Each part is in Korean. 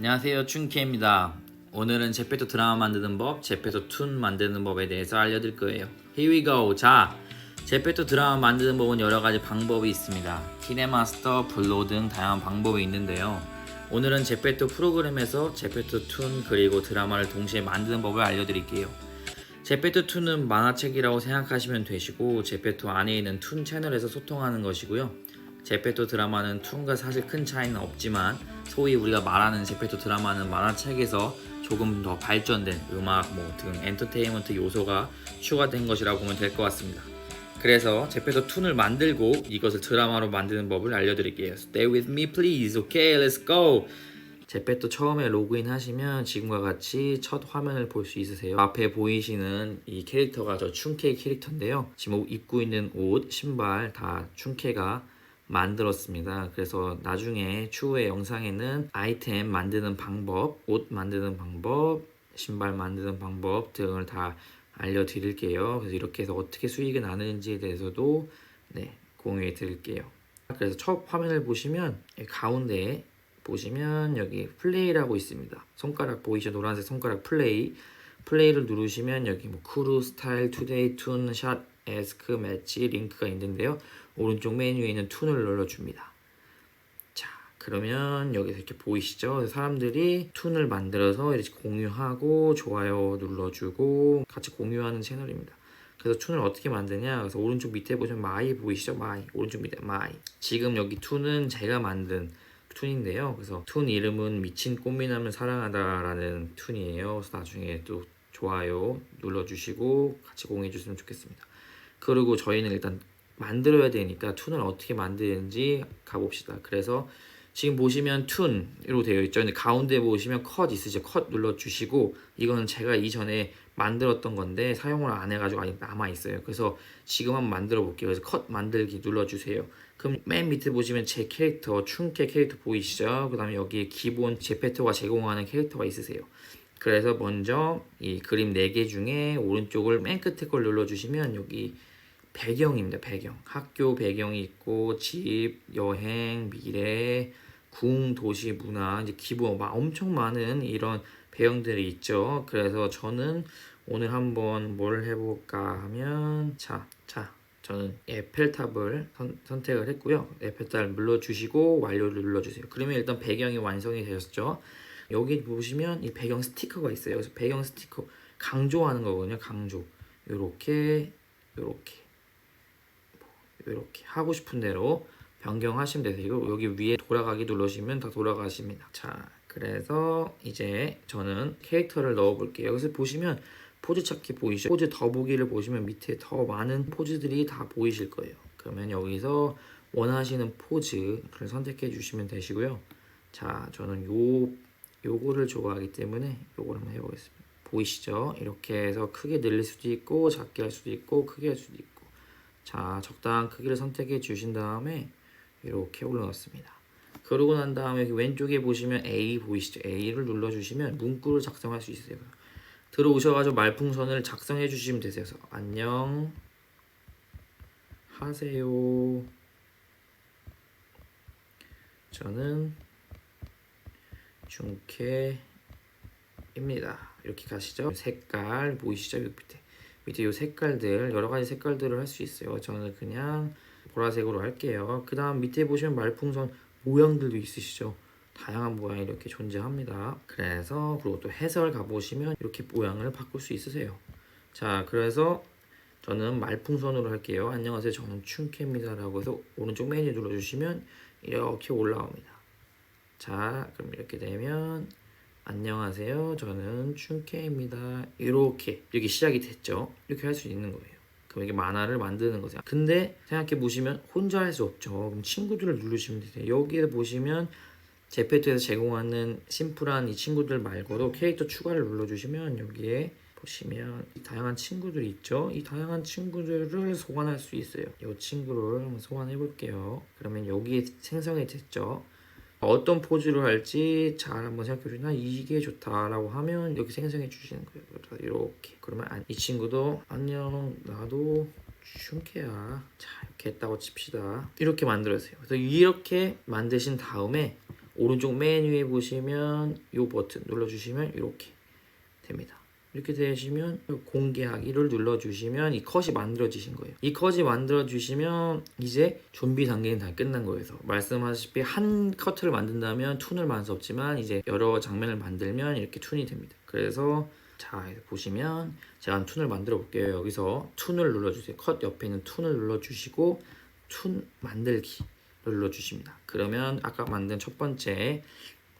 안녕하세요 춘키입니다. 오늘은 제페토 드라마 만드는 법, 제페토 툰 만드는 법에 대해서 알려드릴 거예요. Here we go. 자 제페토 드라마 만드는 법은 여러 가지 방법이 있습니다. 키네마스터, 블로 등 다양한 방법이 있는데요. 오늘은 제페토 프로그램에서 제페토 툰 그리고 드라마를 동시에 만드는 법을 알려드릴게요. 제페토 툰은 만화책이라고 생각하시면 되시고 제페토 안에 있는 툰 채널에서 소통하는 것이고요 제페토 드라마는 툰과 사실 큰 차이는 없지만 소위 우리가 말하는 제페토 드라마는 만화책에서 조금 더 발전된 음악 뭐 등 엔터테인먼트 요소가 추가된 것이라고 보면 될 것 같습니다. 그래서 제페토 툰을 만들고 이것을 드라마로 만드는 법을 알려드릴게요. Stay with me please. Okay, let's go. 제페토 처음에 로그인 하시면 지금과 같이 첫 화면을 볼 수 있으세요. 앞에 보이시는 이 캐릭터가 저 춘케 캐릭터인데요. 지금 입고 있는 옷, 신발 다 춘케가 만들었습니다. 그래서 나중에 추후의 영상에는 아이템 만드는 방법, 옷 만드는 방법, 신발 만드는 방법 등을 다 알려드릴게요. 그래서 이렇게 해서 어떻게 수익이 나는지에 대해서도 네, 공유해 드릴게요. 그래서 첫 화면을 보시면 이 가운데 보시면 여기 플레이라고 있습니다. 손가락 보이죠? 노란색 손가락 플레이. 플레이를 누르시면 여기 뭐 크루, 스타일, 투데이, 툰, 샷, 에스크, 매치, 링크가 있는데요. 오른쪽 메뉴에 있는 툰을 눌러줍니다. 자, 그러면 여기서 이렇게 보이시죠? 사람들이 툰을 만들어서 이렇게 공유하고 좋아요 눌러주고 같이 공유하는 채널입니다. 그래서 툰을 어떻게 만드냐? 그래서 오른쪽 밑에 보시면 마이 보이시죠? 마이 오른쪽 밑에 마이. 지금 여기 툰은 제가 만든 툰인데요. 그래서 툰 이름은 미친 꽃미남을 사랑하다라는 툰이에요. 그래서 나중에 또 좋아요 눌러주시고 같이 공유해 주시면 좋겠습니다. 그리고 저희는 일단 만들어야 되니까 툰을 어떻게 만드는지 가봅시다. 그래서 지금 보시면 툰으로 되어 있죠. 가운데 보시면 컷 있으죠. 컷 눌러주시고 이거는 제가 이전에 만들었던 건데 사용을 안 해가지고 아직 남아 있어요. 그래서 지금 한번 만들어 볼게요. 그래서 컷 만들기 눌러주세요. 그럼 맨 밑에 보시면 제 캐릭터 춘캐 캐릭터 보이시죠? 그 다음에 여기에 기본 제페토가 제공하는 캐릭터가 있으세요. 그래서 먼저 이 그림 4개 중에 오른쪽을 맨 끝에 걸 눌러주시면 여기 배경입니다. 배경. 학교 배경이 있고 집, 여행, 미래, 궁, 도시, 문화, 이제 기본 막 엄청 많은 이런 배경들이 있죠. 그래서 저는 오늘 한번 뭘 해볼까 하면 자, 자, 저는 에펠탑을 선, 선택을 했고요. 에펠탑을 눌러주시고 완료를 눌러주세요. 그러면 일단 배경이 완성이 되었죠. 여기 보시면 이 배경 스티커가 있어요. 그래서 배경 스티커 강조하는 거거든요. 강조. 요렇게 요렇게 이렇게 하고 싶은 대로 변경하시면 되세요. 여기 위에 돌아가기 누르시면 다 돌아가십니다. 자, 그래서 이제 저는 캐릭터를 넣어 볼게요. 여기서 보시면 포즈 찾기 보이시죠? 포즈 더보기를 보시면 밑에 더 많은 포즈들이 다 보이실 거예요. 그러면 여기서 원하시는 포즈를 선택해 주시면 되시고요. 자, 저는 요 요거를 좋아하기 때문에 요걸 한번 해 보겠습니다. 보이시죠? 이렇게 해서 크게 늘릴 수도 있고 작게 할 수도 있고 크게 할 수도 있고 자, 적당한 크기를 선택해 주신 다음에 이렇게 올려놨습니다. 그러고 난 다음에 여기 왼쪽에 보시면 A 보이시죠? A를 눌러주시면 문구를 작성할 수 있어요. 들어오셔가지고 말풍선을 작성해 주시면 되세요. 안녕 하세요. 저는 중케입니다. 이렇게 가시죠. 색깔 보이시죠? 밑에. 밑에 이 색깔들 여러 가지 색깔들을 할 수 있어요. 저는 그냥 보라색으로 할게요. 그 다음 밑에 보시면 말풍선 모양들도 있으시죠. 다양한 모양이 이렇게 존재합니다. 그래서 그리고 또 해설 가보시면 이렇게 모양을 바꿀 수 있으세요. 자, 그래서 저는 말풍선으로 할게요. 안녕하세요. 저는 춘케입니다 라고 해서 오른쪽 메뉴 눌러주시면 이렇게 올라옵니다. 자, 그럼 이렇게 되면 안녕하세요. 저는 춘케입니다. 이렇게 이렇게 시작이 됐죠. 이렇게 할 수 있는 거예요. 이게 만화를 만드는 거죠. 근데 생각해 보시면 혼자 할 수 없죠. 그럼 친구들을 누르시면 돼요. 여기에 보시면 제페토에서 제공하는 심플한 이 친구들 말고도 캐릭터 추가를 눌러주시면 여기에 보시면 이 다양한 친구들이 있죠. 이 다양한 친구들을 소환할 수 있어요. 이 친구를 한번 소환해 볼게요. 그러면 여기에 생성이 됐죠. 어떤 포즈를 할지 잘 한번 생각해 주시나 이게 좋다라고 하면 여기 생성해 주시는 거예요. 이렇게 그러면 아- 이 친구도 안녕 나도 춘케야. 자 이렇게 했다고 칩시다. 이렇게 만들었어요. 그래서 이렇게 만드신 다음에 오른쪽 맨 위에 보시면 이 버튼 눌러주시면 이렇게 됩니다. 이렇게 되시면 공개하기를 눌러주시면 이 컷이 만들어지신 거예요. 이 컷이 만들어주시면 이제 준비 단계는 다 끝난 거예요. 그래서 말씀하시피 한 커트를 만든다면 툰을 만들 수 없지만 이제 여러 장면을 만들면 이렇게 툰이 됩니다. 그래서 자 보시면 제가 한 툰을 만들어 볼게요. 여기서 툰을 눌러주세요. 컷 옆에 있는 툰을 눌러주시고 툰 만들기 눌러주십니다. 그러면 아까 만든 첫 번째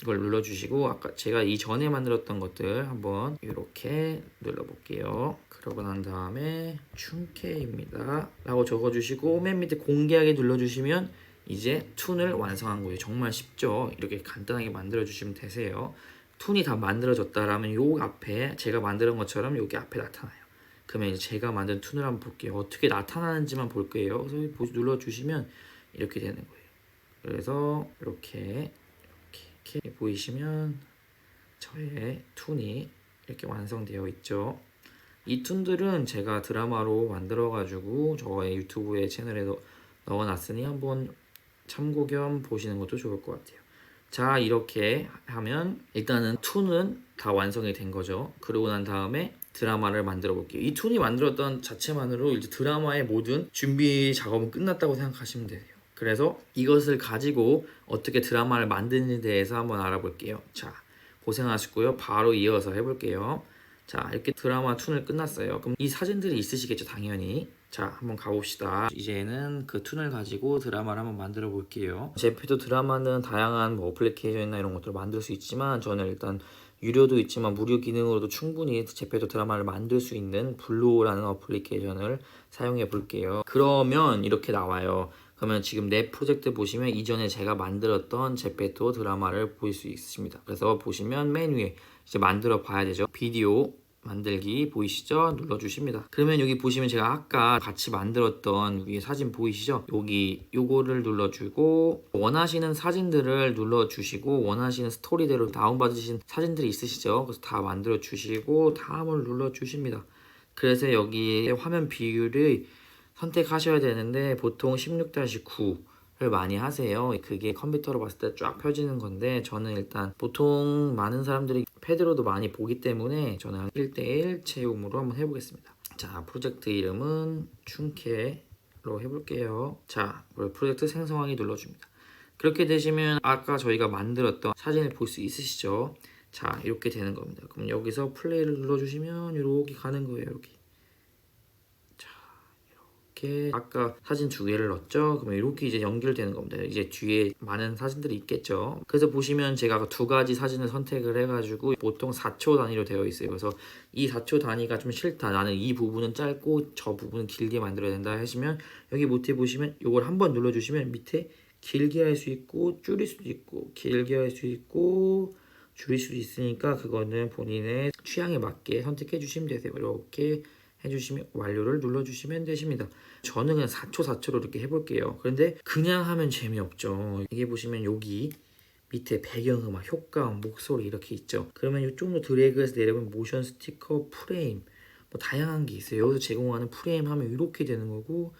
이걸 눌러주시고 아까 제가 이전에 만들었던 것들 한번 이렇게 눌러볼게요. 그러고 난 다음에 충케입니다 라고 적어주시고 맨 밑에 공개하게 눌러주시면 이제 툰을 완성한 거예요. 정말 쉽죠? 이렇게 간단하게 만들어주시면 되세요. 툰이 다 만들어졌다라면 요 앞에 제가 만드는 것처럼 여기 앞에 나타나요. 그러면 제가 만든 툰을 한번 볼게요. 어떻게 나타나는지만 볼 거예요. 그래서 보- 눌러주시면 이렇게 되는 거예요. 그래서 이렇게 이렇게 보이시면 저의 툰이 이렇게 완성되어 있죠. 이 툰들은 제가 드라마로 만들어가지고 저의 유튜브에 채널에 넣- 넣어놨으니 한번 참고 겸 보시는 것도 좋을 것 같아요. 자 이렇게 하면 일단은 툰은 다 완성이 된 거죠. 그러고 난 다음에 드라마를 만들어 볼게요. 이 툰이 만들었던 자체만으로 이제 드라마의 모든 준비 작업은 끝났다고 생각하시면 돼요. 그래서 이것을 가지고 어떻게 드라마를 만드는지에 대해서 한번 알아볼게요. 자, 고생하셨고요. 바로 이어서 해볼게요. 자, 이렇게 드라마 툰을 끝났어요. 그럼 이 사진들이 있으시겠죠, 당연히. 자, 한번 가봅시다. 이제는 그 툰을 가지고 드라마를 한번 만들어 볼게요. 제피도 드라마는 다양한 뭐 어플리케이션이나 이런 것들을 만들 수 있지만 저는 일단 유료도 있지만 무료 기능으로도 충분히 제페도 드라마를 만들 수 있는 블루라는 어플리케이션을 사용해 볼게요. 그러면 이렇게 나와요. 그러면 지금 내 프로젝트 보시면 이전에 제가 만들었던 제페토 드라마를 볼수 있습니다. 그래서 보시면 맨 위에 이제 만들어 봐야 되죠. 비디오 만들기 보이시죠? 눌러주십니다. 그러면 여기 보시면 제가 아까 같이 만들었던 위에 사진 보이시죠? 여기 요거를 눌러주고 원하시는 사진들을 눌러주시고 원하시는 스토리대로 다운받으신 사진들이 있으시죠? 그래서 다 만들어주시고 다음을 눌러주십니다. 그래서 여기 화면 비율을 선택하셔야 되는데 보통 16-9를 많이 하세요. 그게 컴퓨터로 봤을 때 쫙 펴지는 건데 저는 일단 보통 많은 사람들이 패드로도 많이 보기 때문에 저는 1대1 채용으로 한번 해보겠습니다. 자, 프로젝트 이름은 춘케로 해볼게요. 자, 프로젝트 생성하기 눌러줍니다. 그렇게 되시면 아까 저희가 만들었던 사진을 볼 수 있으시죠? 자, 이렇게 되는 겁니다. 그럼 여기서 플레이를 눌러주시면 이렇게 가는 거예요, 여기. 이렇게 아까 사진 두 개를 넣었죠. 그러면 이렇게 이제 연결되는 겁니다. 이제 뒤에 많은 사진들이 있겠죠. 그래서 보시면 제가 두 가지 사진을 선택을 해가지고 보통 4초 단위로 되어 있어요. 그래서 이 4초 단위가 좀 싫다. 나는 이 부분은 짧고 저 부분은 길게 만들어야 된다 하시면 여기 밑에 보시면 이걸 한번 눌러주시면 밑에 길게 할 수 있고 줄일 수도 있고 길게 할 수 있고 줄일 수도 있으니까 그거는 본인의 취향에 맞게 선택해 주시면 되세요. 이렇게 해주시면 완료를 눌러주시면 되십니다. 저는 그냥 4초 4초로 이렇게 해볼게요. 그런데 그냥 하면 재미없죠. 이게 보시면 여기 밑에 배경음악, 효과음, 목소리 이렇게 있죠. 그러면 이쪽으로 드래그해서 내려보면 모션 스티커, 프레임 뭐 다양한 게 있어요. 여기서 제공하는 프레임 하면 이렇게 되는 거고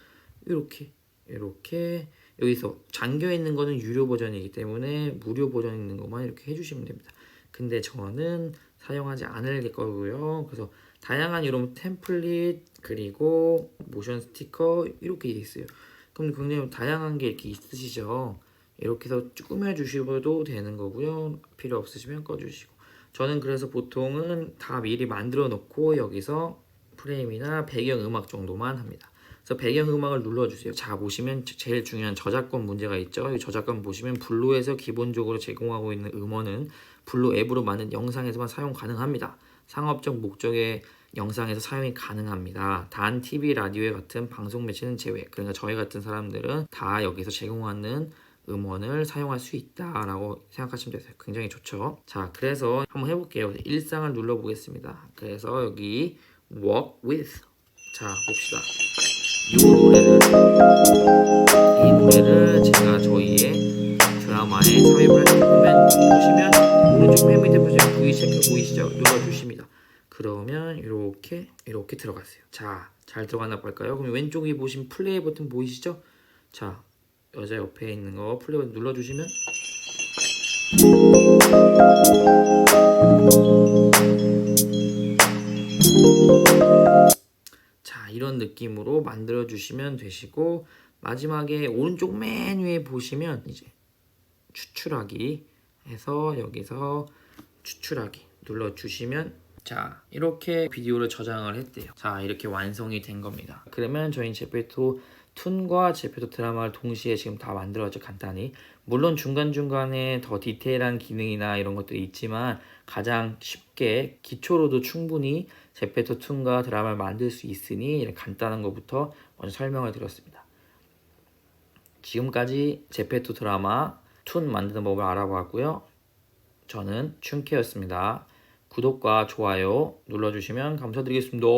이렇게 이렇게 여기서 잠겨 있는 거는 유료 버전이기 때문에 무료 버전 있는 것만 이렇게 해주시면 됩니다. 근데 저는 사용하지 않을 거고요. 그래서 다양한 이런 템플릿 그리고 모션 스티커 이렇게 돼 있어요. 그럼 굉장히 다양한 게 이렇게 있으시죠. 이렇게 해서 꾸며 주셔도 되는 거고요. 필요 없으시면 꺼주시고. 저는 그래서 보통은 다 미리 만들어 놓고 여기서 프레임이나 배경 음악 정도만 합니다. 그래서 배경 음악을 눌러주세요. 자 보시면 제- 제일 중요한 저작권 문제가 있죠. 이 저작권 보시면 블루에서 기본적으로 제공하고 있는 음원은 블루 앱으로 만든 영상에서만 사용 가능합니다. 상업적 목적의 영상에서 사용이 가능합니다. 단 TV, 라디오에 같은 방송 매체는 제외. 그러니까 저희 같은 사람들은 다 여기서 제공하는 음원을 사용할 수 있다라고 생각하시면 되세요. 굉장히 좋죠. 자, 그래서 한번 해볼게요. 일상을 눌러보겠습니다. 그래서 여기 Walk with. 자, 봅시다. 이 노래를 이 노래를 제가 저희의 드라마에 삽입을 해보면 보시면 오른쪽 맨 밑에 보시면 V 체크 보이시죠? 눌러주십니다. 그러면 이렇게 이렇게 들어갔어요. 자, 잘 들어갔나 볼까요? 그럼 왼쪽에 보시면 플레이 버튼 보이시죠? 자, 여자 옆에 있는 거 플레이 버튼 눌러주시면 자 이런 느낌으로 만들어 주시면 되시고 마지막에 오른쪽 맨 위에 보시면 이제 추출하기 해서 여기서 추출하기 눌러 주시면 자 이렇게 비디오를 저장을 했대요. 자 이렇게 완성이 된 겁니다. 그러면 저희 제페토 툰과 제페토 드라마를 동시에 지금 다 만들어져 간단히 물론 중간중간에 더 디테일한 기능이나 이런 것들이 있지만 가장 쉽게 기초로도 충분히 제페토 툰과 드라마를 만들 수 있으니 간단한 것부터 먼저 설명을 드렸습니다 지금까지 제페토 드라마 툰 만드는 법을 알아보았고요 저는 춘케였습니다. 구독과 좋아요 눌러주시면 감사드리겠습니다.